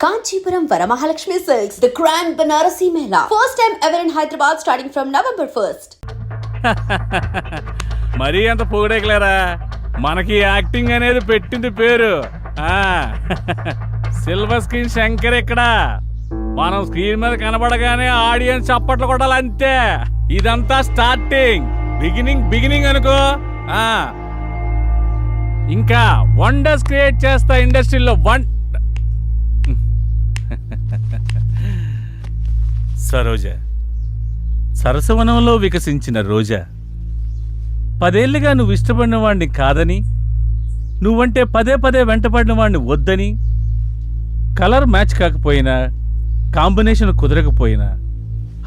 Kanchipuram Varamahalakshmi silks the Grand Banarasi Mela. First time ever in Hyderabad starting from November 1st. మరీ అంత పొగడేకలేరా? మనకి acting అనేది పెట్టింది పేరు. ఆ. సిల్వర్ స్క్రీన్ శంకర్ ఇక్కడ. మనం స్క్రీన్ మీద కనబడగానే ఆడియన్స్ చప్పట్లు కొట్టాలి అంతే ఇదంతా స్టార్టింగ్ బిగినింగ్ బిగినింగ్ అనుకో. ఆ. ఇంకా వండర్స్ క్రియేట్ చేస్తా ఇండస్ట్రీలో వన్ సరోజ సరసవనంలో వికసించిన రోజా పదేళ్ళుగా నువ్వు ఇష్టపడిన వాణ్ణి కాదని నువ్వంటే పదే పదే వెంటపడిన వాణ్ణి వద్దని కలర్ మ్యాచ్ కాకపోయినా కాంబినేషన్ కుదరకపోయినా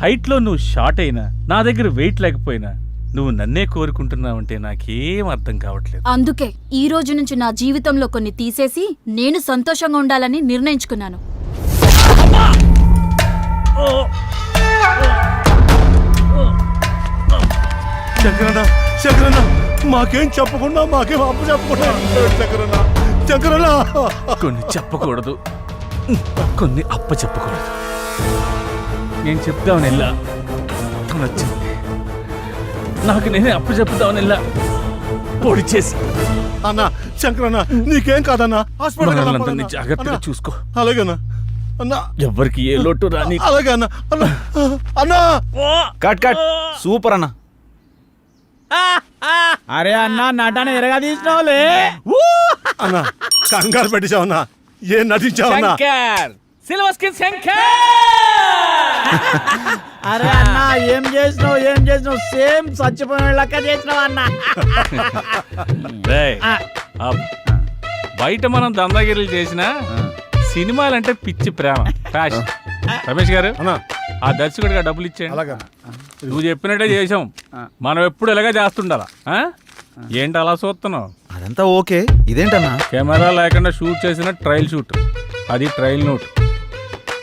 హైట్లో నువ్వు షార్ట్ అయినా నా దగ్గర వెయిట్ లేకపోయినా నువ్వు నన్నే కోరుకుంటున్నావంటే నాకేం అర్థం కావట్లేదు. అందుకే ఈ రోజు నుంచి నా జీవితంలో కొన్ని తీసేసి నేను సంతోషంగా ఉండాలని నిర్ణయించుకున్నాను. శంకరన్న శంకరన్న మాకేం చెప్పకుండా మాకేం అప్పు చెప్పకుండా. శంకరన్న శంకరన్న. కొన్ని చెప్పకూడదు. కొన్ని అప్ప చెప్పకూడదు. నేను చెప్తామని వెళ్ళా తను వచ్చింది నాకు నేనే అప్పు చెప్తామని వెళ్ళా పొడి చేసి. అన్న శంకరన్న నీకేం కాదన్న? హాస్పిటల్ జాగ్రత్తగా చూసుకో. అలాగేనా? అన్న. ఎవ్వరికి ఏ లోటు రాని అలాగే అన్న. అన్న. అన్న. Cut cut. సూపర్ అన్న. అరే అన్న నటన ఎరగా తీసినావులే అన్న కంగారు పెట్టించావన్నా ఏం నటించావన్నా సిల్వర్ స్కిన్ శంకర్. అరే అన్న ఏం చేసినావు ఏం చేసినావు? సేమ్ చచ్చిపోయిన లెక్క చేసినావు అన్న. బయట మనం దందాగిరీలు చేసిన సినిమాలంటే పిచ్చి ప్రేమ. ఫ్యాషన్ రమేష్ గారు అన్న. ఆ దర్శకుడిగా డబ్బులు ఇచ్చేయండి. అలాగే. నువ్వు చెప్పినట్టే చేసాం మనం ఎప్పుడు ఇలాగే చేస్తుండాలా? ఆ? ఏంటి అలా చూస్తున్నావు? అదంతా ఓకే. ఇదేంటన్నా? కెమెరా లేకుండా షూట్ చేసిన ట్రయల్ షూట్. అది ట్రయల్ నోట్.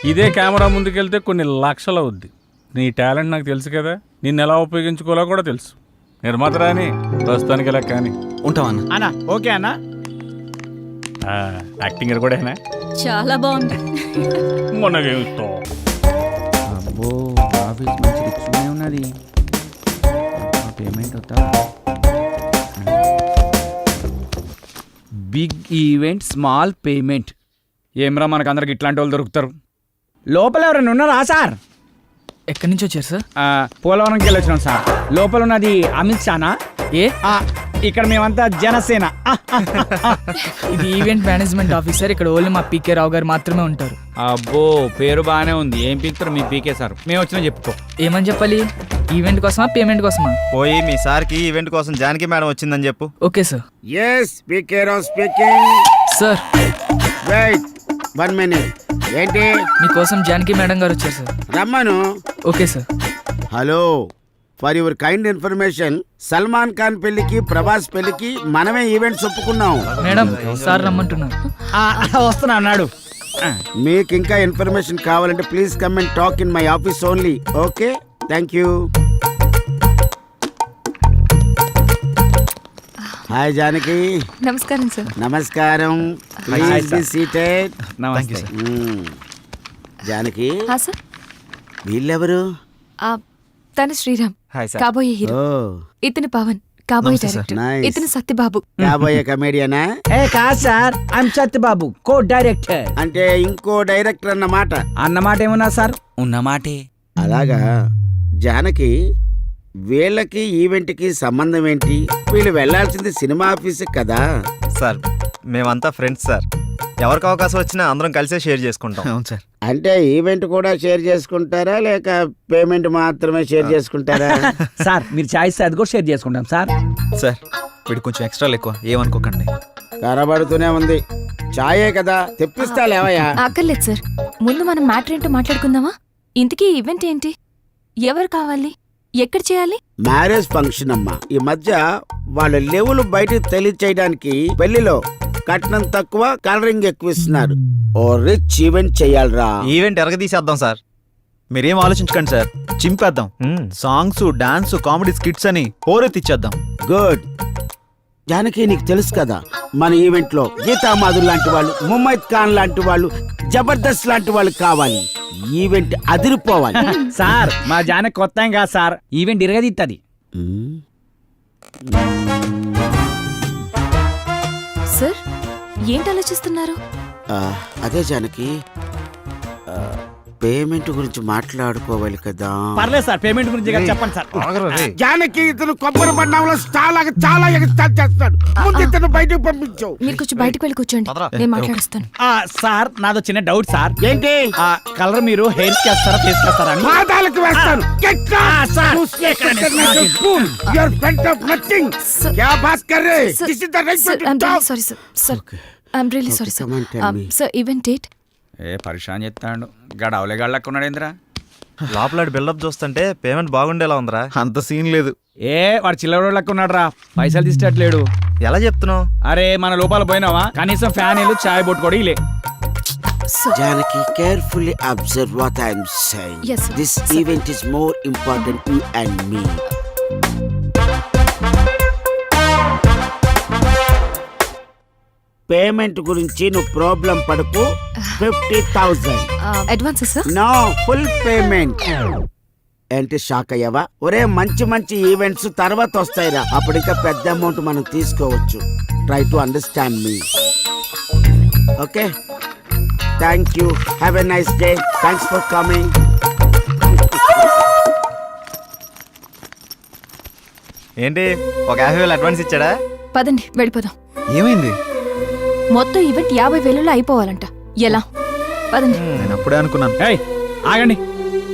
ఇదే కెమెరా ముందుకెళ్తే కొన్ని లక్షలు అవుద్ది. నీ టాలెంట్ నాకు తెలుసు కదా. నిన్ను ఎలా ఉపయోగించుకోవాలో కూడా తెలుసు. నిర్మాత రాని ప్రస్తుతానికి ఇలా కానీ. ఉంటామన్నా అన్న ఓకే అన్న. యాక్టింగ్ కూడా చాలా బాగుంది. అబ్బో ఆఫీస్ మంచి రిచ్గానే ఉన్నది. పేమెంట్ అవుతా బిగ్ ఈవెంట్ స్మాల్ పేమెంట్. ఏమ్రా మనకు అందరికి ఇట్లాంటి వాళ్ళు దొరుకుతారు? లోపల ఎవరైనా ఉన్నారా సార్? ఎక్కడి నుంచి వచ్చారు సార్? ఆ, పోలవరంకి వెళ్ళి వచ్చినాం సార్. లోపల ఉన్నది అమిత్ షానా? ఏ? ఆ, ఇక్కడ మేమంతా జనసేన. ఇది ఈవెంట్ మేనేజ్మెంట్ ఆఫీసర్ ఇక్కడ ఓన్లీ మా పీకే రావు గారు మాత్రమే ఉంటారు. అబ్బో పేరు బాగానే ఉంది. ఏం పీకుతారు మీ పీకే సార్? మేము వచ్చినా చెప్పుకో. ఏమని చెప్పాలి? ఈవెంట్ కోసమా పేమెంట్ కోసమా? పోయి మీ సార్కి ఈవెంట్ కోసం జానకి మేడం వచ్చిందని చెప్పు. Okay sir yes speaker speaking sir wait one minute ఏంటి? మీకోసం జానకి మేడం గారు వచ్చారు సార్ రమ్మను. Okay sir hello for your kind information Salman Khan పెళ్ళికి ప్రభాస్ పెళ్ళికి మనమే ఈవెంట్స్ ఒప్పుకున్నాం. మేడం సార్ వస్తున్నా అన్నాడు. మీకు ఇంకా ఇన్ఫర్మేషన్ కావాలంటే please come and talk in my office only okay? Thank you. Hi Janaki. నమస్కారం సార్. నమస్కారం. ప్లీజ్ బి సీటెడ్ నమస్తే. జానకి. సార్. వీళ్ళెవరు? తను శ్రీరామ్. హాయ్ కాబోయే హీరో. ఓ ఇతను పవన్ కాబోయే నమస్తే సార్. డైరెక్టర్. Nice. ఇతను సత్యబాబు. కాబోయే కమేడియనా ఏ కాదు సార్. సత్యబాబు కో డైరెక్టర్ అంటే ఇంకో డైరెక్టర్ అన్నమాట. అన్నమాట ఏమన్నా సార్? ఉన్నమాటే అలాగా. జానకి వీళ్ళకి ఈవెంట్కి సంబంధం ఏంటి? వీళ్ళు వెళ్ళాల్సింది సినిమా ఆఫీస్ కదా. సార్ మేమంతా ఫ్రెండ్స్ సార్. ఎవరికి అవకాశం వచ్చినా అందరం కలిసే షేర్ చేసుకుంటాం. అవును సార్. అంటే ఈవెంట్ కూడా షేర్ చేసుకుంటారా లేక పేమెంట్ మాత్రమే షేర్ చేసుకుంటారా? సార్ మీరు చాయిస్ అది కూడా షేర్ చేసుకుంటాం సార్. సార్ వీడు కొంచెం ఎక్స్ట్రా ఎక్కువ. ఏమనుకోకండి. కనబడుతూనే ఉంది. చాయే కదా తెప్పిస్తా లేవయ్యా. అక్కర్లేదు సార్. ముందు మనం మ్యాటర్ ఏంటో మాట్లాడుకుందామా? ఇంతకీ ఈవెంట్ ఏంటి? ఎవరు కావాలి? ఎక్కడ చేయాలి? మ్యారేజ్ ఫంక్షన్ అమ్మా. ఈ మధ్య వాళ్ళ లెవెల్ బయటకు తెలియచేయడానికి పెళ్ళిలో కట్నం తక్కువ కలరింగ్ ఎక్కువ ఇస్తున్నారు. ఓ రిచ్ ఈవెంట్ చెయ్యాలరా ఈవెంట్ ఎరగదీసేద్దాం సార్. మీరేం ఆలోచించకండి సార్. చింపేద్దాం. సాంగ్స్ డాన్స్ కామెడీ స్కిట్స్ అని హోరెత్తిచ్చేద్దాం. గుడ్. జానకి నీకు తెలుసు కదా మన ఈవెంట్లో గీతా మాధుర్ లాంటి వాళ్ళు ముమ్మైద్ ఖాన్ లాంటి వాళ్ళు జబర్దస్త్ లాంటి వాళ్ళు కావాలి. ఈవెంట్ అదిరిపోవాలి. సార్ మా జానకి కొత్త కాదు సార్. ఈవెంట్ ఇరగదిత్తది. సార్ ఏంటి ఆలోచిస్తున్నారు? ఆ, అదే జానకి. ఆ, పేమెంట్ గురించి మాట్లాడుకోవాలి కదా. పర్లేదు సార్ పేమెంట్ గురించి చెప్పండి సార్. జానకి ఇతను కొబ్బరి బండంలో చాలా చాలా ఎగ్జాల్ చేస్తాడు. ముందు ఇతను బయటకు పంపించావు మీరు కొంచెం బయటకు వెళ్ళి కూర్చోండి. నేను మాట్లాడుస్తాను. సార్ నాదో చిన్న డౌట్ సార్. ఏంటి? ఆ కలర్ మీరు హెయిర్ చేస్తారా ఫేస్ చేస్తారా మాదాలకు వేస్తాను. యువర్ ఫ్రంట్ ఆఫ్ నథింగ్ యా బాత్ కర్ రే. This is the right sorry sir I am really sorry sir sir event date ఏ పరిశాన్ చెప్తాడు గడ అవలేగాళ్ళక్కున్నాడు ఏంద్రా లోపల బిల్డప్ చూస్తుంటే పేమెంట్ బాగుండేలా ఉందిరా. అంత సీన్ లేదు. ఏ వాడు చిల్లవడోళ్ళకు ఉన్నాడు పైసలు తీసేటట్లేడు. ఎలా చెప్తున్నావు? అరే మన లోపాలు పోయినావా? కనీసం ఫ్యాన్ చాయ్ బొట్టు కూడా ఇలే Janaki carefully observe what I'm saying this event is more important to and me payment గురించి నువ్వు ప్రాబ్లం పడకు. Fifty thousand advance, sir? No full payment. ఏంటి షాక్ అయ్యావా? ఒరే మంచి మంచి ఈవెంట్స్ తర్వాత వస్తాయిరా. అప్పుడు ఇంకా పెద్ద అమౌంట్ మనం తీసుకోవచ్చు. Try to understand me okay? Thank you have a nice day thanks for coming ఏంటి ఒక యాభై వేలు అడ్వాన్స్ ఇచ్చాడా? పదండి వెళ్ళిపోదాం. ఏమైంది? మొత్తం ఈవెంట్ యాభై వేలలో అయిపోవాలంట. ఎలా? పదండి. నేను అప్పుడే అనుకున్నాను. ఏయ్ ఆగండి.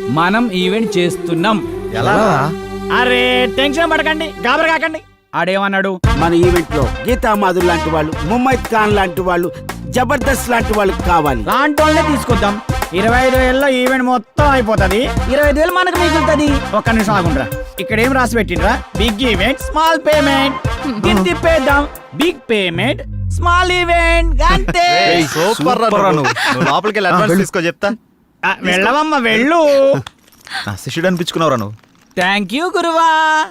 మనం ఈవెంట్ చేస్తున్నాం. ఎలా? అరే టెన్షన్ పడకండి. గాబర కాకండి. ఆడేమన్నాడు? మన ఈవెంట్లో గీతా మాధుర్ లాంటి వాళ్ళు ముమ్మైద్ ఖాన్ లాంటి వాళ్ళు జబర్దస్త్ లాంటి వాళ్ళు కావాలి. లాంటి వాళ్ళనే తీసుకొద్దాం. ఇరవై ఐదు వేలలో ఈవెంట్ మొత్తం అయిపోతుంది. ఇరవై ఐదు వేలు మనకు మిగులుతుంది. ఒక్క నిమిషం ఆగుండ్రా. ఇక్కడ ఏం రాసి పెట్టిండ్రా? బిగ్ ఈవెంట్ స్మాల్ పేమెంట్ దీన్ని తిప్పేద్దాం బిగ్ పేమెంట్ స్మాల్ ఈవెంట్ అంతే సూపర్ రా నువ్వు. నువ్వు. లోపలికి వెళ్ళి అడ్వాన్స్ తీసుకో చెప్తా. ఆ, వెళ్ళవమ్మ వెళ్ళు. నా శిష్యుడు అనిపించుకున్నావురా నువ్వు. థ్యాంక్ యూ గురువా.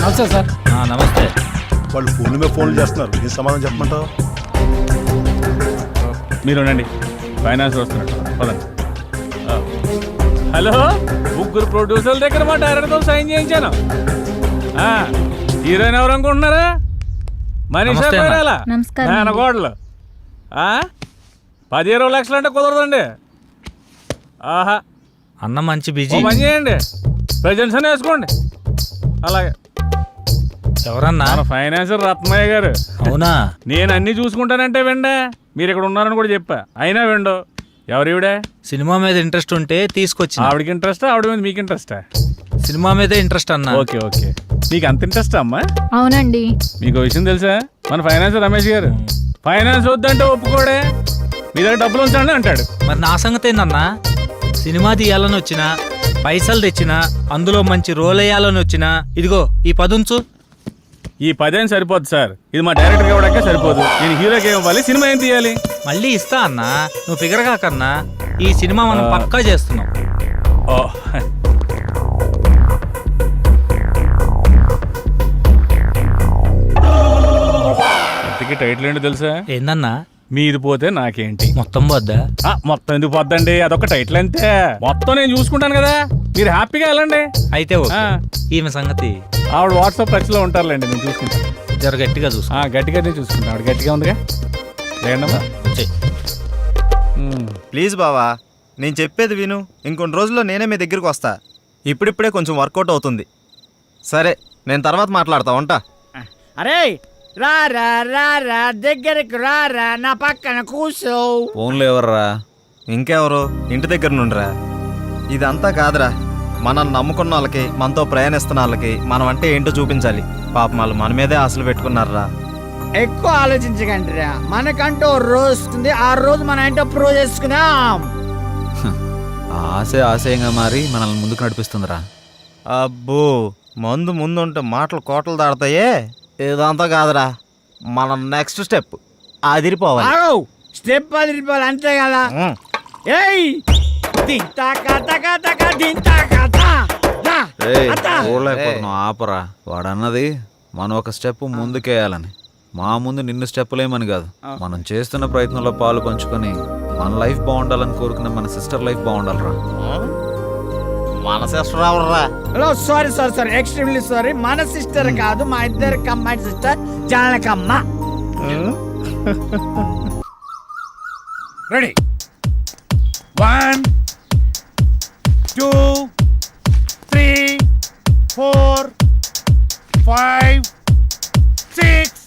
నమస్తే సార్. నమస్తే. వాళ్ళు ఫోన్ల మీద ఫోన్లు చేస్తున్నారు. ఏం సమాధానం చెప్పమంటావు? మీరు ఉండండి. ఫైనాన్స్ వస్తున్నట్టు పదండి. హలో? ముగ్గురు ప్రొడ్యూసర్ల దగ్గర మా డైరెక్టర్తో సైన్ చేయించాను. ఆ, హీరోయిన్ ఎవరు అనుకుంటున్నారా? మనీషా పేరాల? పది ఇరవై లక్షలు అంటే కుదరదండి. ఆహా. అన్న మంచి బిజీ. పని చేయండి. ప్రజెంట్స్ అని వేసుకోండి. అలాగే. ఎవరన్నా? మన ఫైనాన్సర్ రత్నయ్య గారు. అవునా? నేను అన్ని చూసుకుంటానంటే వెండా. మీరు ఇక్కడ ఉన్నారని కూడా చెప్పా. అయినా వెండు. ఎవరివిడే? సినిమా మీద ఇంట్రెస్ట్ ఉంటే తీసుకొచ్చిన. ఆవిడకి ఇంట్రెస్ట్? ఆవిడ మీద మీకు ఇంట్రెస్టా? సినిమా మీదే ఇంట్రెస్ట్ అన్న. Okay okay. నీకు అంత ఇంట్రెస్ట్ అమ్మా? అవునండి. మీకు విషయం తెలుసా? మన ఫైనాన్స్ రమేష్ గారు ఫైనాన్స్ వద్దంటే ఒప్పుకోడే. మీ దగ్గర డబ్బులు ఉంచండి అంటాడు. మరి నా సంగతి ఏందన్నా? సినిమా తీయాలని వచ్చినా పైసలు తెచ్చినా అందులో మంచి రోల్ వేయాలని వచ్చినా ఇదిగో ఈ పదుంచు. ఈ పదేం సరిపోదు సార్. ఇది మా డైరెక్టర్ ఇవ్వడాకే సరిపోదు. నేను హీరోకి ఇవ్వాలి? సినిమా ఏం తీయాలి? మళ్ళీ ఇస్తా అన్నా. నువ్వు ఫిగర్ కాకన్నా ఈ సినిమా మనం. పక్కా చేస్తున్నాం. ఓ. ఇంతకీ టైటిల్ ఏంటో తెలుసా? ఏందన్నా? మీది పోతే నాకేంటి? మొత్తం వద్దా ఆ, మొత్తం ఎందుకు పోద్దండి? అదొక టైటిల్ అంతే. మొత్తం నేను చూసుకుంటాను కదా. మీరు హ్యాపీగా వెళ్ళండి. అయితే ఓకే. ఆ. ఈమె సంగతి. ఆవిడ వాట్సాప్ టచ్లో ఉంటారులేండి నేను చూసుకుంటాను. జర గట్టిగా చూసుకో. ఆ, గట్టిగానే చూసుకుంటాను. ఆవిడ గట్టిగా ఉందిగా? లేదమ్మా చెయ్. ప్లీజ్ బావా నేను చెప్పేది విను. ఇంకొన్ని రోజుల్లో నేనే మీ దగ్గరికి వస్తా. ఇప్పుడిప్పుడే కొంచెం వర్కౌట్ అవుతుంది. సరే నేను తర్వాత మాట్లాడతా ఉంటా? అరే రా రా రా రా దగ్గరికి రా రా నా పక్కన కూర్చో ఫోన్లో ఎవర్రా? ఇంకెవరు? ఇంటి దగ్గర నుండిరా. ఇదంతా కాదురా. మనల్ని నమ్ముకున్న వాళ్ళకి మనతో ప్రయాణిస్తున్న వాళ్ళకి మనం అంటే ఏంటో చూపించాలి. పాపం వాళ్ళు మన మీదే ఆశలు పెట్టుకున్నారా ఎక్కువ ఆలోచించకండి రా మనకంటూ ఓ రోజు వస్తుంది. ఆ రోజు మనం ఏంటో ప్రూవ్ చేసుకుందాం. ఆశ ఆశయంగా మారి మనల్ని ముందుకు నడిపిస్తుందిరా. అబ్బో మందు ముందుంటే మాటలు కోటలు దాడతాయే. ఇదంతా కాదురా. మన నెక్స్ట్ స్టెప్ అదిరిపోవాలి. స్టెప్ అదిరిపోవాలి అంతే కదా. ఏయ్! దింతా కథ కథ దింతా కథ ఆపరా. వాడన్నది మనం ఒక స్టెప్ ముందుకేయాలని. మా ముందు నిన్ను స్టెప్పులేమని కాదు. మనం చేస్తున్న ప్రయత్నంలో పాలు పంచుకొని మన లైఫ్ బాగుండాలని కోరుకునే మన సిస్టర్ లైఫ్ బాగుండాలిరా. మన సిస్టర్ ఎవర్రా? Hello sorry sorry sorry extremely sorry. మన సిస్టర్ కాదు మా ఇద్దరు కమ్మాయి sister Janakamma. Ready one two three four five six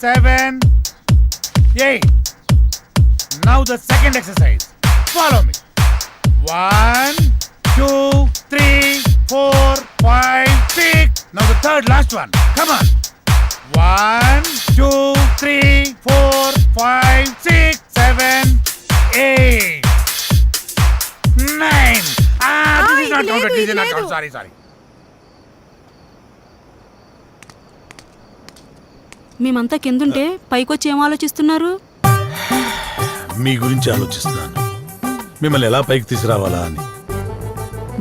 seven eight now the second exercise follow me one six, seven, eight, nine. Ah, this is not counted. This is not counted. Sorry, sorry. మేమంతా కిందుంటే పైకొచ్చి ఏం ఆలోచిస్తున్నారు మీ గురించి ఆలోచిస్తున్నాను మిమ్మల్ని ఎలా పైకి తీసుకురావాలా అని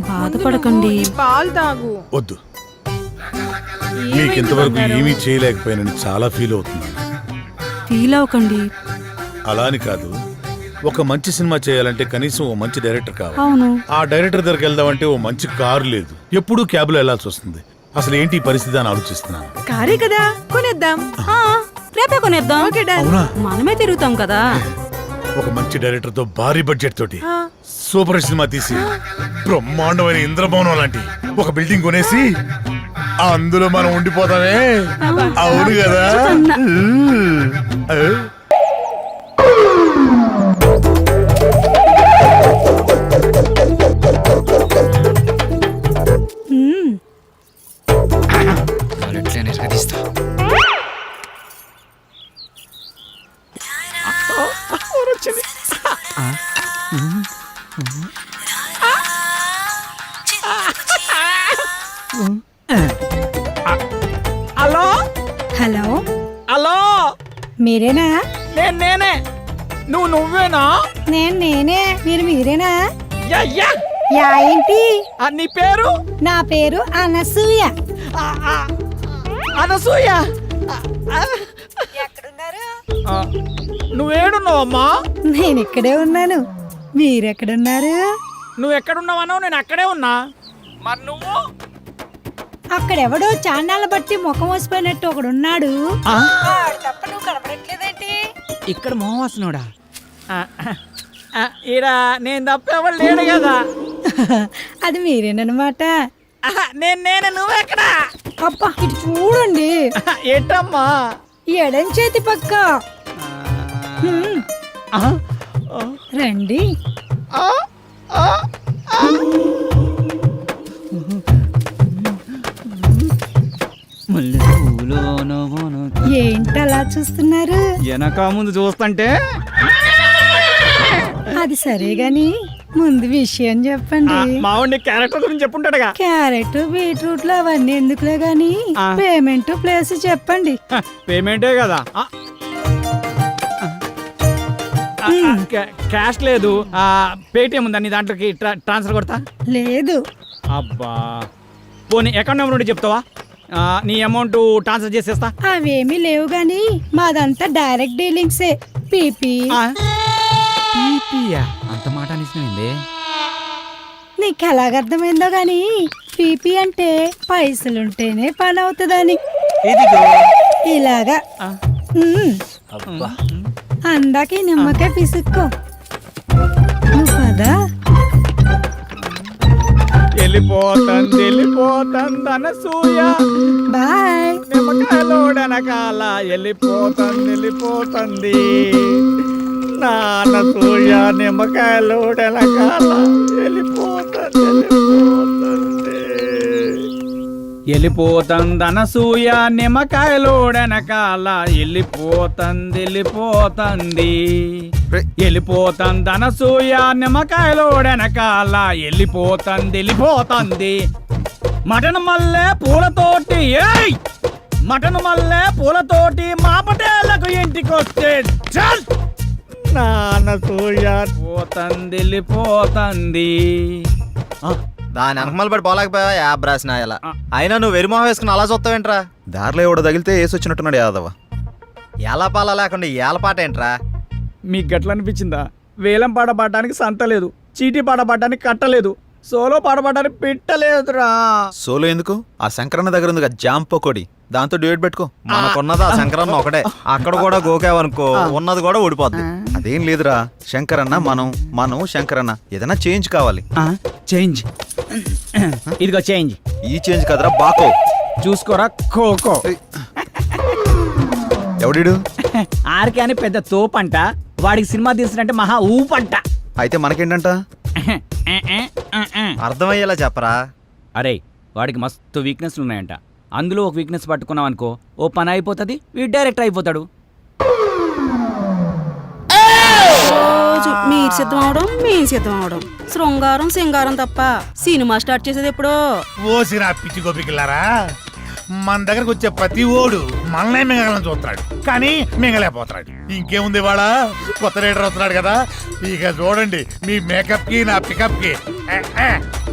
బాధపడకండి పాలు తాగు వద్దు మీకు ఇంతవరకు ఏమీ చేయలేకపోయానని చాలా ఫీల్ అవుతున్నాను. ఫీల్ అవ్వకండి. అలా అని కాదు ఒక మంచి సినిమా చేయాలంటే కనీసం ఓ మంచి డైరెక్టర్ కావాలి. అవును. ఆ డైరెక్టర్ దగ్గరికి వెళ్దామంటే ఓ మంచి కారు లేదు. ఎప్పుడూ క్యాబ్లో వెళ్ళాల్సి వస్తుంది. అసలు ఏంటి ఈ పరిస్థితి అని ఆలోచిస్తున్నాను. కారే కదా కొనేద్దాం. ఆ, రేపే కొనేద్దాం. అవునా? మనమే తిరుగుతాం కదా. ఒక మంచి డైరెక్టర్తో భారీ బడ్జెట్ తోటి సూపర్ సినిమా తీసి బ్రహ్మాండమైన ఇంద్రభవనం లాంటి ఒక బిల్డింగ్ కొనేసి అందులో మనం ఉండిపోతామే. అవును కదా? మీరేనా? నేను నేనే. నువ్వు నువ్వేనా? నేను నేనే. మీరు మీరేనా? Yeah yeah. యా ఏంటి? నీ పేరు? నా పేరు అనసూయ. అనసూయ. ఆ, నువ్వేడున్నావమ్మా? నేను ఇక్కడే ఉన్నాను. మీరెక్కడున్నారు? నువ్వు ఎక్కడున్నావనో నేను అక్కడే ఉన్నా. మరి నువ్వు? అక్కడెవడో చాన్నాళ్ళ బట్టి ముఖం వసిపోయినట్టు ఒకడున్నాడు. తప్ప నువ్వు కనపడట్లేదేంటి ఇక్కడ మోహవాసనుడా? ఈడ నేను తప్ప ఎవరు లేడు కదా? అది మీరేనమాట నేను నేను నువ్వెక్కడ? అబ్బా ఇటు చూడండి. ఏంటమ్మా? ఎడం చేతి పక్క. రండి. ఏంటి అలా చూస్తున్నారు? వెనక ముందు చూస్తుంటే అది సరే గాని ముందు విషయం చెప్పండి. మావాడిని క్యారెక్టర్ గురించి చెప్పుంటాడుగా. క్యారెట్ బీట్రూట్లో అవన్నీ ఎందుకులే గాని. పేమెంట్ ప్లేస్ చెప్పండి. పేమెంటే కదా. క్యాష్ లేదు. పేటిఎం ఉందా నీ దాంట్లోకి ట్రా- ట్రాన్స్ఫర్ కొడతా? లేదు. అబ్బా. పోనీ అకౌంట్ నెంబర్ ఉంటే చెప్తావా? నీ అమౌంట్ ట్రాన్స్ఫర్ చేసేస్తా. అవేమీ లేవు గాని మాదంతా డైరెక్ట్ డీలింగ్సే పీపీ ఆ. పీపీయా? అంత మాట అనిసినవిందే? నీకు ఎలాగర్థమైందో గాని పీపీ అంటే పైసలుంటేనే పని అవుతుందని ఇలాగా. అందాక నిమ్మకాయ పిసుక్కో. నువ్వు కదా వెళ్ళిపోతుంది వెళ్ళిపోతుంది అనసూయ బాయ్. నిమ్మకాయలోడనకాల వెళ్ళిపోతుంది వెళ్ళిపోతుంది. నా అనసూయ నిమ్మకాయలోడనకాల వెళ్ళిపోతుంది వెళ్ళిపోతుంది వెళ్ళిపోతుంది అనసూయ నిమ్మకాయలోడనకాల వెళ్ళిపోతుంది వెళ్ళిపోతుంది అనసూయ నిమ్మకాయలోడనకాల వెళ్ళిపోతుంది వెళ్ళిపోతుంది మటన్ మల్లె పూలతోటి ఏయ్! మటన్ మల్లె పూలతోటి మా పటేళ్ళకు ఇంటికొస్తే చల్! నాన్న సూయ. పోతంది వెళ్ళిపోతుంది ఆ, దాని వెనకమల పడి పోలేకపోయావా యాబ్ రాసిన ఇలా. అయినా నువ్వు వెరిమొహం వేసుకుని అలా చూస్తావేంట్రా? దారిలో ఎవడో తగిలితే వేసి వచ్చినట్టున్నాడు యాదవ. ఎలా పాల లేకుండా ఏల పాట ఏంట్రా? మీకు గట్ల అనిపించిందా వేలం పాట పాడడానికి సంత లేదు. చీటీ పాట పాడడానికి కట్టలేదు సోలో పాట పాడడానికి పెట్టలేదురా. సోలో ఎందుకు? ఆ శంకరన్న దగ్గర ఉంది జామ్ పకోడి దాంతో డ్యూట్ పెట్టుకో. మనకున్నది ఆ శంకరన్న ఒకటే. అక్కడ కూడా గోకావనుకో ఉన్నది కూడా ఊడిపోద్ది. అదేం లేదురా. శంకరన్న మనం మనం శంకరన్న. ఏదైనా చేంజ్ కావాలి. చేంజ్ ఇదిగో చేంజ్ ఈ చేంజ్ కదరా బాకో. చూసుకోరా ఖోఖో. ఎవడిడు? ఆర్కే అని పెద్ద తోపంట. వాడికి సినిమా తీసినట్టే మహా ఊపంట. అయితే మనకేంటంట? అర్థమయ్యేలా చెప్పరా? అరే వాడికి మస్తు వీక్నెస్లు ఉన్నాయంట. అందులో ఒక వీక్నెస్ పట్టుకున్నాం అనుకో ఓ పని అయిపోతుంది వీడు డైరెక్ట్ అయిపోతాడు. మీరు సిద్ధం అవడం మేము సిద్ధం అవడం. శృంగారం సింగారం తప్ప సినిమా స్టార్ట్ చేసేది ఎప్పుడో? ఓసి నా పిచ్చి గోపికిల్లారా మన దగ్గరకు వచ్చే ప్రతి ఓడు మనల్నే మింగలని చూస్తున్నాడు. కానీ మింగలేకపోతున్నాడు. ఇంకేముంది వాడ కొత్త రైడర్ వస్తున్నాడు కదా. ఇక చూడండి మీ మేకప్కి నా పికప్కి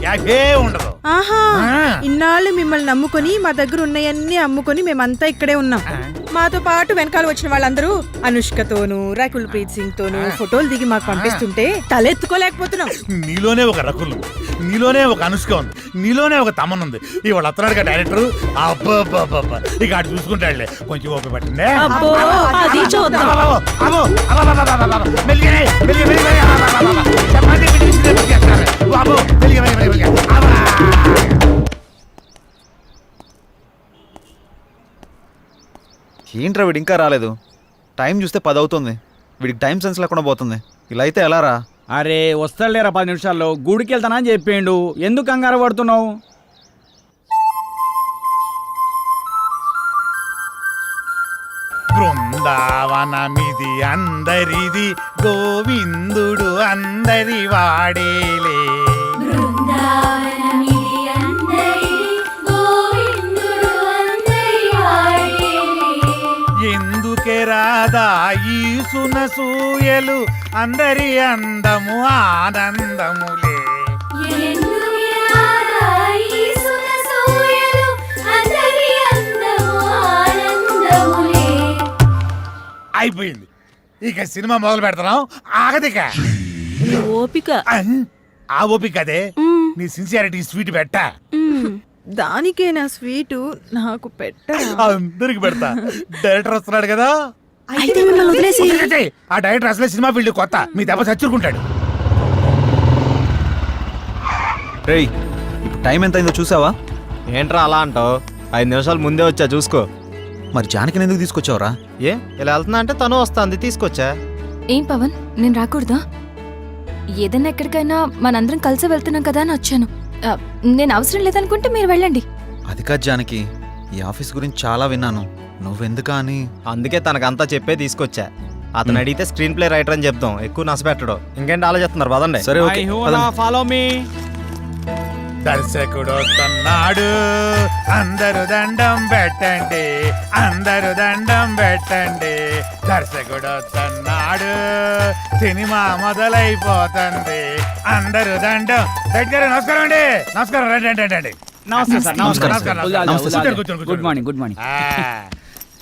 యాభే ఉండదు. ఆహా. ఇన్నాళ్ళు మిమ్మల్ని నమ్ముకొని మా దగ్గర ఉన్నాయన్నీ అమ్ముకొని మేమంతా ఇక్కడే ఉన్నాం. మాతో పాటు వెనకాల వచ్చిన వాళ్ళందరూ అనుష్కతోను రకుల్ ప్రీత్ సింగ్ తోను ఫోటోలు దిగి మాకు పంపిస్తుంటే తలెత్తుకోలేకపోతున్నాం. నీలోనే ఒక రకులు నీలోనే ఒక అనుష్క ఉంది నీలోనే ఒక తమన్ ఉంది. ఇవాళ కదా డైరెక్టర్ అబ్బా ఇక అటు చూసుకుంటాడులే కొంచెం ఓపిక పట్టిందే అది చూద్దాం. మెల్లిగా, మెల్లిగా, మెల్లిగా, మెల్లిగా, మెల్లిగా, మెల్లిగా, అబ్బా. ఏంట్రా వీడు ఇంకా రాలేదు? టైం చూస్తే పది అవుతుంది వీడికి టైం సెన్స్ లేకుండా పోతుంది. ఇలా అయితే ఎలా రా? అరే వస్తాడులేరా పది నిమిషాల్లో? గుడికి వెళ్తానా అని చెప్పిండు ఎందుకు కంగారు పడుతున్నావు? బృందావనమిది అందరిది గోవిందుడు అందరి వాడేలే ఎందుకే రాదా ఈ సునసూయలు అందరి అందము ఆనందములే. అయిపోయింది. ఇక సినిమా మొదలు పెడతాం. ఆగదిక. ఓపిక. ఆ ఓపిక అదే. నీ సిన్సియారిటీ స్వీట్ పెట్ట. దానికే నా స్వీటు? నాకు పెట్ట అందరికి పెడతా. డైరెక్టర్ వస్తున్నాడు కదా? అయితే మిమ్మల్ని వదిలేసేయ్. ఆ డైరెక్టర్ అసలే సినిమా ఫీల్డ్ కొత్త మీ దెబ్బ చచ్చుకుంటాడు. రేయ్ ఇప్పుడు టైం ఎంత అయిందో చూసావా? ఏంట్రా అలా అంటావు? ఐదు నిమిషాలు ముందే వచ్చా చూసుకో. మరి జానకిని ఎందుకు తీసుకొచ్చావురా? ఏ ఇలా వెళ్తున్నా అంటే తను వస్తుంది తీసుకొచ్చా? ఏం పవన్? నేను రాకూడదా? ఏదైనా ఎక్కడికైనా మనందరం కలిసి వెళ్తున్నాం కదా అని వచ్చాను. నేను అవసరం లేదనుకుంటే మీరు వెళ్ళండి. అది కాదు జానకి ఈ ఆఫీస్ గురించి చాలా విన్నాను. నువ్వెందుకా అని. అందుకే తనకంతా చెప్పే తీసుకొచ్చా. అతను అడిగితే స్క్రీన్ ప్లే రైటర్ అని చెప్తాం. ఎక్కువ నచ్చపెట్టడు ఇంకేంటి ఆలోచిస్తున్నారు? పదండి. సరే ఓకే. ఫాలో మీ దర్శకుడు వస్తున్నాడు. అందరు దండం పెట్టండి. అందరు దండం పెట్టండి. దర్శకుడు వస్తున్నాడు. సినిమా మొదలైపోతుంది. అందరు దండం. దగ్గర నమస్కారం అండి. నమస్కారం. రండి రండి రండి, రండి. నమస్తే సార్ నమస్కారం. కూర్చోండి, గుడ్ కూర్చోండి. Morning good morning. ఆ,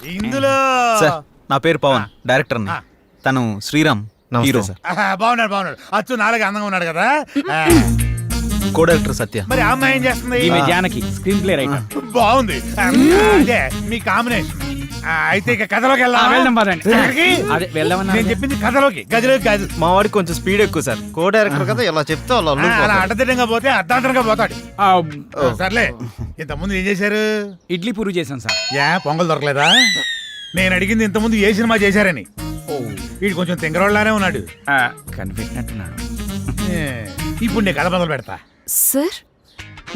ఇందులో సార్ నా పేరు పవన్ డైరెక్టర్ని. ఆ. తను శ్రీరామ్ నమస్తే హీరో. సార్. ఆహా, బాగున్నాడు బాగున్నాడు. అచ్చు నాలుగు అందంగా ఉన్నాడు కదా. ఆ, కో డైరెక్టర్ సత్య. మరి ఆ అమ్మాయి ఏం చేస్తుంది? ఈమె జానకి స్క్రీన్ ప్లే రైటర్ బాగుంది. అదే మీ కాంబినేషన్ ఆ, అయితే ఇక కథలోకి వెళ్దాం వెళ్దాం పదండి. ఎక్కడికి? అదే వెళ్దామన్నా నేను చెప్పింది కథలోకి గదిలోకి కాదు. మా వాడికి కొంచెం స్పీడ్ ఎక్కువ సార్. కో డైరెక్టర్ కదా ఇలా చెప్తే వాళ్ళు ఆ, అలా. అడ్డదిడ్డంగా పోతే అర్ధాంతరంగా పోతాడు. సర్లే ఇంత ముందు ఏం చేశారు? ఇడ్లీ పూరి చేశాను సార్. యా పొంగల్ దొరకలేదా? నేను అడిగింది ఇంత ముందు ఏ సినిమా చేశారని. వీడు కొంచెం తింగరోళ్ళనే ఉన్నాడు. ఆ, కనిపెట్టినట్టున్నాడు. ఏ, ఇప్పుడు నీ కథ మొదలు పెడతా. సార్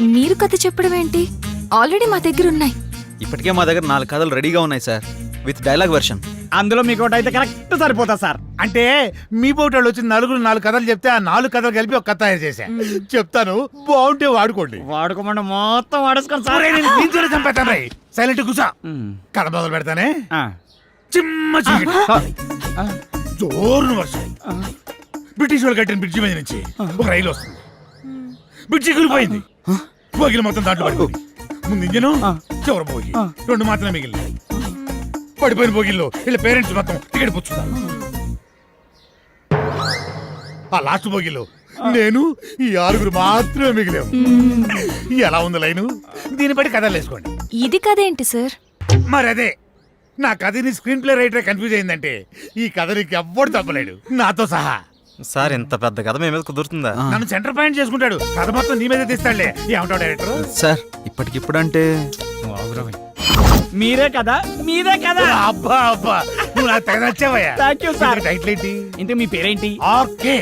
మీరు కథ చెప్పడం ఏంటి? ఆల్రెడీ మా దగ్గర ఉన్నాయి. ఇప్పటికే మా దగ్గర నాలుగు కథలు రెడీగా ఉన్నాయి సార్. With dialogue version. అందులో మీకు ఒకటి అయితే కరెక్ట్ సరిపోతా సార్. అంటే మీ పోటాళ్ళు వచ్చి నలుగురు నాలుగు కథలు చెప్తే ఆ నాలుగు కథలు కలిపి ఒక కథ చేశా. చెప్తాను బాగుంటే వాడుకోండి. వాడుకోమంటే మొత్తం వాడేసుకొని సార్. దీంతోనే చంపేస్తాను రై సైలెంట్ కూసా. కథ మొదలు పెడతానే. ఆ. చిమ్మ చీకటి. జోరును వర్షం. బ్రిటిష్ వాళ్ళు కట్టిన బ్రిడ్జి మీద నుంచి ఒక రైలు వస్తుంది. బ్రిడ్జి కూలిపోయింది. బోగిలు మొత్తం దాంట్లో పడిపోయి ముందు ఇంజను చివరి బోగి. రెండు మాత్రమే మిగిలిన పడిపోయిన బోగిల్లో వీళ్ళ పేరెంట్స్ మొత్తం టికెట్ పుచ్చుతారు ఆ లాస్ట్ బోగిలో నేను ఈ ఆరుగురు మాత్రమే మిగిలాము. ఎలా ఉంది లైను? దీన్ని బట్టి కథలు వేసుకోండి. ఇది కదేంటి సార్? మరి అదే నా కథని స్క్రీన్ ప్లే రైటర్ కన్ఫ్యూజ్ అయిందంటే ఈ కథ నీకు ఎవ్వడు తప్పలేడు. నాతో సహా. సార్ ఇంత పెద్ద కథ మీ మీద కుదురుతుందా? నన్ను సెంటర్ పాయింట్ చేసుకుంటాడు. కథ మొత్తం నీ మీదే తీస్తాడులే. ఏమంటావు డైరెక్టర్ సార్ ఇప్పటికిప్పుడంటే మీరే కదా మీరే కదా. అబ్బా అబ్బా. నువ్వు నాకు తెగ నచ్చావయ్యా. థ్యాంక్ యూ సార్ టైటిల్ ఏంటి? ఇంతకు మీ పేరేంటి? ఆర్కే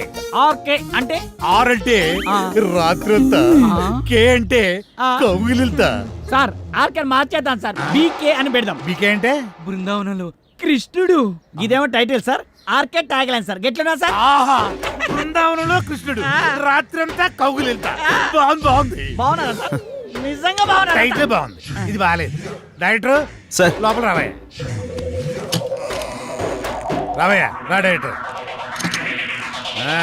ఓకే అంటే? ఆర్ అంటే రాత్రంతా. కే అంటే. కౌగిలిల్తా సార్ ఆర్కే మార్చేద్దాం సార్. బీకే అని పెడదాం. బీకే అంటే? బృందావనంలో కృష్ణుడు. ఇదేమో title sir? RK tagline sir. గెట్లున్నా sir? ఆహా బృందావనంలో కృష్ణుడు. రాత్రంతా కౌగిలిల్తా బాగుంది బాగుంది. బాగున్నారా సార్? నిజంగా బాగున్నారా టైటిల్ బాగుంది. ఇది బాగాలేదు. డైరెక్టర్ సార్ లోపల రావయ్య. రావయ్య రా డైరెక్టర్ ఆ.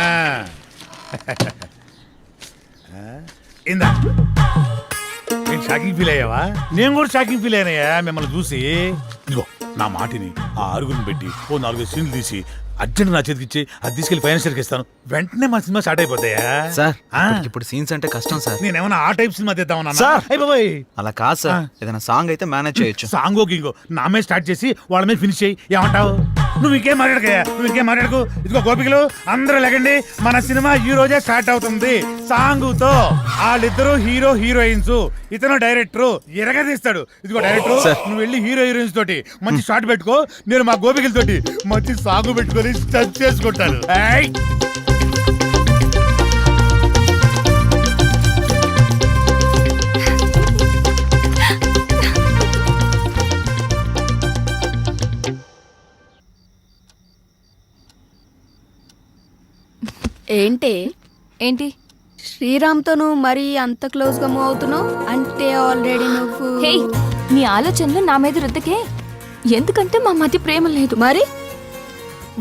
ఆ, ఇందా. నేను షాకింగ్ ఫీల్ అయ్యావా? నేను కూడా షాకింగ్ ఫీల్ అయినాయా మిమ్మల్ని చూసి? ఇదిగో నా మాటిని ఆ ఆరుగురిని పెట్టి ఓ నాలుగు సీన్లు తీసి అర్జెంట్ నా చేతికి ఇచ్చి అది తీసుకెళ్ళి ఫైనాన్షియల్కి ఇస్తాను. వెంటనే మా సినిమా స్టార్ట్ అయిపోతాయా? సార్ ఆ. ఇప్పుడు సీన్స్ అంటే కష్టం సార్. నేనేమన్నా ఆ టైప్ సినిమా తీద్దామన్నా సార్. అయిపోయి అలా కాదు సార్ ఏదైనా సాంగ్ అయితే మేనేజ్ చేయొచ్చు. సాంగో గింగో నా మీద స్టార్ట్ చేసి వాళ్ళ మీద ఫినిష్ చేయి. ఏమంటావు? నువ్వు ఇంకేం మాట్లాడకయ్యా? నువ్వు ఇంకేం మాట్లాడకు? ఇదిగో గోపికలు అందరూ లెగండి మన సినిమా ఈ రోజే స్టార్ట్ అవుతుంది. సాంగుతో వాళ్ళిద్దరు హీరో హీరోయిన్స్. ఇతను డైరెక్టర్ ఎరగదీస్తాడు. ఇదిగో డైరెక్టర్ సార్. నువ్వు వెళ్ళి హీరో హీరోయిన్స్ తోటి మంచి షాట్ పెట్టుకో. నేను మా గోపికల తోటి మంచి సాంగ్ పెట్టుకొని టచ్ చేసుకుంటాను! ఏంటే? ఏంటి? శ్రీరామ్తో నువ్వు మరీ అంత క్లోజ్గా మూవ్ అవుతున్నావు? అంటే ఆల్రెడీ నువ్వు హే నీ ఆలోచనలు నా మీద రుద్దకే. ఎందుకంటే మా మధ్య ప్రేమ లేదు. మరి?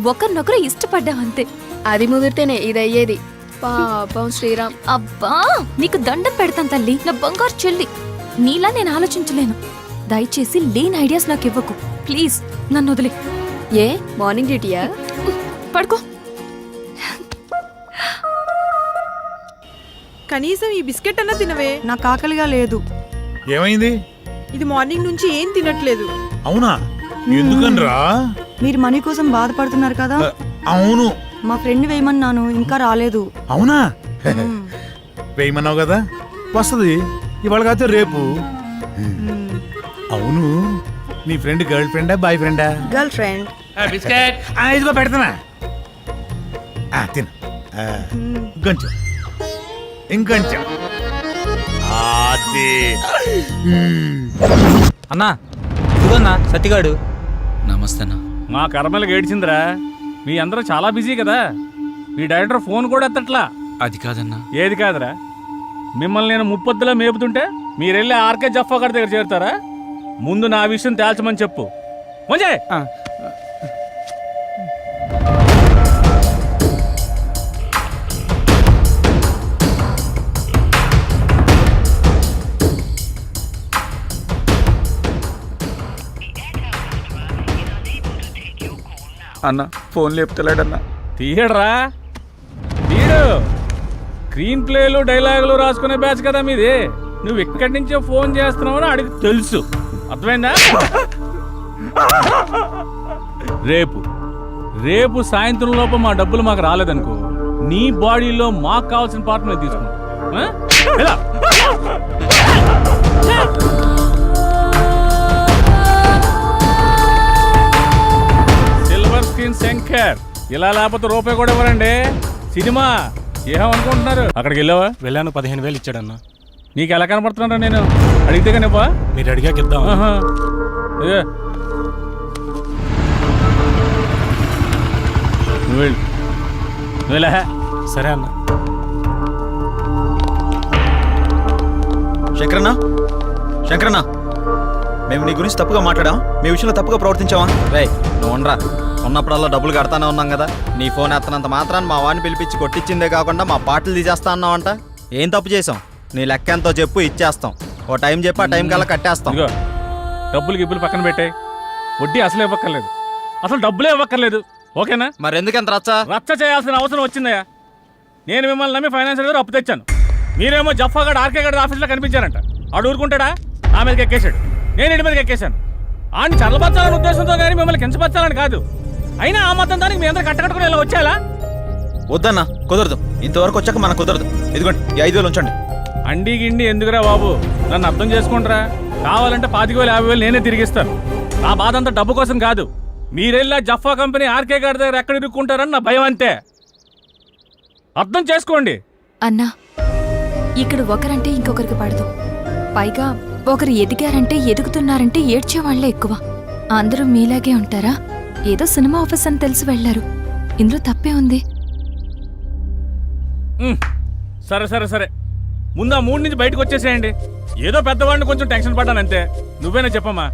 ఒకరినొకరు ఇష్టపడ్డాం అంతే. అది ముదిరితేనే ఇది అయ్యేది పాపం శ్రీరామ్. అబ్బా నీకు దండం పెడతాను తల్లి. నా బంగారు చెల్లి. నీలా నేను ఆలోచించలేను. దయచేసి లేని ఐడియాస్ నాకు ఇవ్వకు. ప్లీజ్ నన్ను వదిలే. ఏ? మార్నింగ్ డ్యూటీయా? పడుకో. కనీసం ఈ బిస్కెట్ అన్నా తినవే. నాకు ఆకలిగా లేదు. ఏమైంది? ఇది మార్నింగ్ నుంచి ఏం తినట్లేదు. అవునా? ఎందుకనరా? మీరు మనీ కోసం బాధపడుతున్నారు కదా? అవును. మా ఫ్రెండ్ వేయమన్నాను ఇంకా రాలేదు. అవునా? వేయమన్నావు కదా? వస్తుంది. ఇవాళ కాకపోతే రేపు. అవును. నీ ఫ్రెండ్ గర్ల్ ఫ్రెండా బాయ్ ఫ్రెండా? Girlfriend. ఇదిగో పెడతానా? ఆ, తిను. ఆ, ఇంకొంచెం. ఇంకొంచెం. అన్నా ఇదిగోన్నా సత్తిగాడు నమస్తే మా కర్మలకు ఏడ్చిందిరా మీ అందరూ చాలా బిజీ కదా. మీ డైరెక్టర్ ఫోన్ కూడా ఎత్తట్లా. అది కాదన్నా. ఏది కాదురా. మిమ్మల్ని నేను ముప్పొద్దులా మేపుతుంటే మీరెళ్ళి ఆర్కే జఫా గారి దగ్గర చేరుతారా? ముందు నా విషయం తేల్చమని చెప్పు. మంజయ్ అన్న ఫోన్ లేపుతలేడన్న. తీయడరా? తీయడు స్క్రీన్ ప్లేలు డైలాగులు రాసుకునే బ్యాచ్ కదా మీది. నువ్వు ఇక్కడి నుంచే ఫోన్ అని అడిగి తెలుసు. అర్థమైందా? రేపు. రేపు సాయంత్రం లోపు మా డబ్బులు మాకు రాలేదనుకో నీ బాడీలో మాకు కావాల్సిన పార్ట్ మేము తీసుకుంటాం. స్క్రీన్ శంకర్. ఇలా లేకపోతే రూపాయి కూడా ఇవ్వరండి. సినిమా. ఏమనుకుంటున్నారు అక్కడికి వెళ్ళావా? వెళ్ళాను పదిహేను వేలు ఇచ్చాడన్నా. నీకు ఎలా కనపడుతున్నారా నేను? అడిగితే కనివ్వా మీరు అడిగాక ఇద్దాం. సరే అన్న. శంకరన్న? శంకరన్న మేము నీ గురించి తప్పుగా మాట్లాడాం మీ విషయంలో తప్పుగా ప్రవర్తించావా రే నువ్వు ఉండరా. ఉన్నప్పుడల్లా డబ్బులు కడతానే ఉన్నాం కదా. నీ ఫోన్ ఎత్తనంత మాత్రాన్ని మా వాడిని పిలిపించి కొట్టించిందే కాకుండా మా పాటలు తీసేస్తా అన్నావంట. ఏం తప్పు చేసాం నీ లెక్క ఎంతో చెప్పు ఇచ్చేస్తాం. ఓ టైం చెప్పి ఆ టైం కల్లా కట్టేస్తాం. ఇదిగో డబ్బులు గిబ్బులు పక్కన పెట్టాయి వడ్డీ అసలు ఇవ్వక్కర్లేదు. అసలు డబ్బులే ఇవ్వక్కర్లేదు. ఓకేనా? మరి ఎందుకు ఎంత రచ్చా? రచ్చ చేయాల్సిన అవసరం వచ్చిందయ్యా. నేను మిమ్మల్ని నమ్మి ఫైనాన్షియల్ దగ్గర అప్పు తెచ్చాను. మీరేమో జఫా గడ్ ఆర్కే గడ్ ఆఫీస్లో కనిపించారంట. ఆడు ఊరుకుంటాడా? నా మీదకి ఎక్కేశాడు. నేను ఇంటి మీదకి ఎక్కేశాను. ఆడిని చల్లబచ్చాలనే ఉద్దేశంతో కానీ మిమ్మల్ని కించపరచాలని కాదు. అయినా ఆ మాత్రం దానికి మీ అందరూ కట్టకట్టుకుని ఇలా వచ్చేలా? వద్దన్నా కుదరదు. ఇంతవరకు వచ్చాక మనకు కుదరదు. ఇదిగోండి ఈ ఐదు వేలు ఉంచండి. అండి గిండి ఎందుకురా బాబు? నన్ను అర్థం చేసుకుంటారా? కావాలంటే పాతిక వేలు యాభై వేలు నేనే తిరిగిస్తాను. నా బాధ అంతా డబ్బు కోసం కాదు. మీరెళ్ళా జఫా కంపెనీ ఆర్కే గారి దగ్గర ఎక్కడ ఇరుక్కుంటారని నా భయం అంతే. అర్థం చేసుకోండి. అన్నా ఇక్కడ ఒకరంటే ఇంకొకరికి పడదు. పైగా ఒకరు ఎదిగారంటే ఎదుగుతున్నారంటే ఏడ్చే వాళ్ళే ఎక్కువ. అందరూ మీలాగే ఉంటారా? ఏదో సినిమా ఆఫీస్ అని తెలిసి వెళ్ళారు ఇందులో తప్పే ఉంది. సరే సరే సరే. ముందు ఆ మూడు నుంచి బయటకు వచ్చేసేయండి. ఏదో పెద్దవాడిని కొంచెం టెన్షన్ పడ్డాను అంతే. నువ్వేనా చెప్పమ్మా?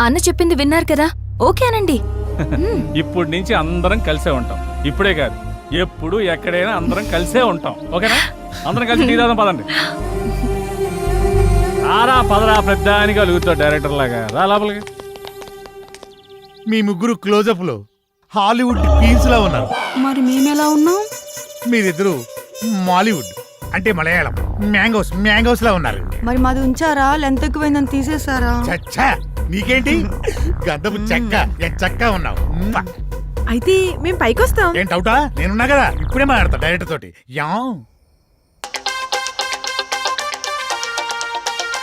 అన్న చెప్పింది విన్నారు కదా. ఓకేనండి ఇప్పటి నుంచి అందరం కలిసే ఉంటాం. ఇప్పుడే కాదు ఎప్పుడు ఎక్కడైనా అందరం కలిసే ఉంటాం. ఓకేనా? అందరం కలిసి టీ తాగుదాం పదండి. రారా పదరా పెద్దానికి అలుగుతావు డైరెక్టర్ లాగా రా లోపలికి. మీ ముగ్గురు క్లోజప్లో హాలీవుడ్ క్వీన్స్ లా ఉన్నారు. మరి మేమెలా ఉన్నాం? మీరిద్దరు మాలీవుడ్ అంటే మలయాళం మ్యాంగోస్ మ్యాంగోస్ లా ఉన్నారు. మరి మాది ఉంచారా? లెంత్ ఎక్కువైందని తీసేసారా చచ్చా నీకేంటి? గంధపు చెక్క చక్క ఉన్నావు. మ్మ్. అయితే మేము పైకి వస్తాం ఏంటి అవుటా? నేనున్నా కదా? ఇప్పుడే మాట్లాడతా డైరెక్టర్ తోటి. యా.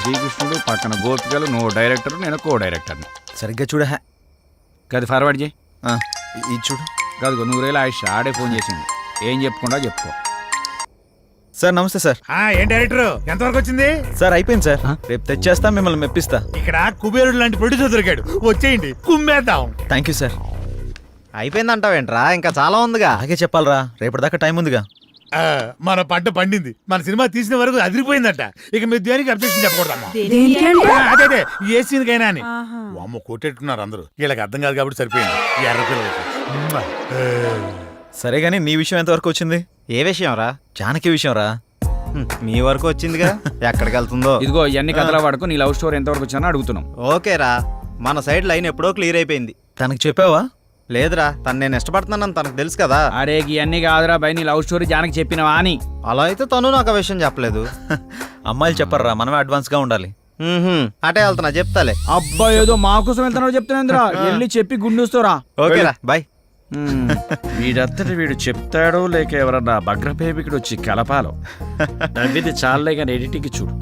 శ్రీకృష్ణుడు పక్కన గోపికలు నువ్వు డైరెక్టర్ నేను కో డైరెక్టర్ని సరిగ్గా చూడ గది ఫార్వర్డ్ చేయి. ఇది చూడు. కాదు నూరేళ్ళ ఆయుష్ ఆడే ఫోన్ చేసింది. ఏం చెప్పుకుండా చెప్పుకో. సార్ నమస్తే సార్. ఆ, ఏం డైరెక్టర్? ఎంతవరకు వచ్చింది? సార్ అయిపోయింది సార్. రేపు తెచ్చేస్తా మిమ్మల్ని మెప్పిస్తా. ఇక్కడ కుబేరుడు లాంటి ప్రొడ్యూసర్ దొరికాడు. వచ్చేయండి కుమ్మేద్దాం. Thank you sir. అయిపోయిందంటావేంట్రా? ఇంకా చాలా ఉందిగా. అలాగే చెప్పాలరా. రేపటిదాకా టైం ఉందిగా. ఆ, మన పంట పండింది. మన సినిమా తీసిన వరకు అదిరిపోయిందట. ఇక మీరు దేనికి అబ్జెక్షన్ చెప్పకూడదమ్మా? ఆ, అదే అదే ఏ సీన్ కైనా అని అమ్మ కొట్టేట్టున్నారు అందరూ. వీళ్ళకి అర్థం కాదు కాబట్టి సరిపోయింది. ఈ ఎర్ర పిల్లలకి. మ్మ్. ఏ. సరే గానీ నీ విషయం ఎంతవరకు వచ్చింది? ఏ విషయం రా జానకి విషయం రా మీ వరకు వచ్చిందిగా? ఎక్కడికి వెళ్తుందో? ఇదిగో ఇవన్నీ కథల వాడుకో నీ లవ్ స్టోరీ ఎంతవరకు వచ్చినా అడుగుతున్నాం. ఓకేరా మన సైడ్ లైన్ ఎప్పుడో క్లియర్ అయిపోయింది. తనకి చెప్పావా? లేదురా తను నేను ఇష్టపడుతున్నానని తనకు తెలుసు కదా. అరే ఇవన్నీ కాదురా బై నీ లవ్ స్టోరీ జానకి చెప్పినవా అని. అలా అయితే తను నాకు ఆ విషయం చెప్పలేదు. అమ్మాయిలు చెప్పర్రా మనమే అడ్వాన్స్గా ఉండాలి. మ్మ్హ్మ్. అటే వెళ్తున్నా చెప్తాలే. అబ్బా ఏదో మా కోసం వెళ్తున్నాడు చెప్తున్నాందిరా వెళ్ళి చెప్పి గుండూస్తారా. ఓకేరా బాయ్. వీడంతటి వీడు చెప్తాడో లేక ఎవరన్నా భగ్రపేమికుడు వచ్చి కలపాలో? నవ్విది చాలే కానీ ఎడిటింగ్ చూడు.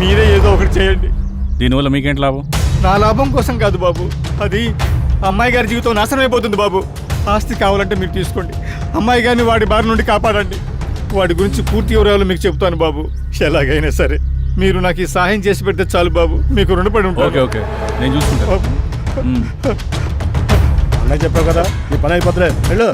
మీరే ఏదో ఒకటి చేయండి. దీనివల్ల మీకేంటి లాభం? నా లాభం కోసం కాదు బాబు. అది అమ్మాయి గారి జీవితం నాశనం అయిపోతుంది బాబు. ఆస్తి కావాలంటే మీరు తీసుకోండి. అమ్మాయి గారిని వాడి బారి నుండి కాపాడండి. వాడి గురించి పూర్తి వివరాలు మీకు చెప్తాను బాబు. ఎలాగైనా సరే మీరు నాకు ఈ సహాయం చేసి పెడితే చాలు బాబు. మీకు రుణపడి ఓకే ఉంటాను. ఓకే నేను చూసుకుంటాను. అన్నయ్య చెప్పావు కదా నీ పని అయిపోతులే. వెళ్ళు.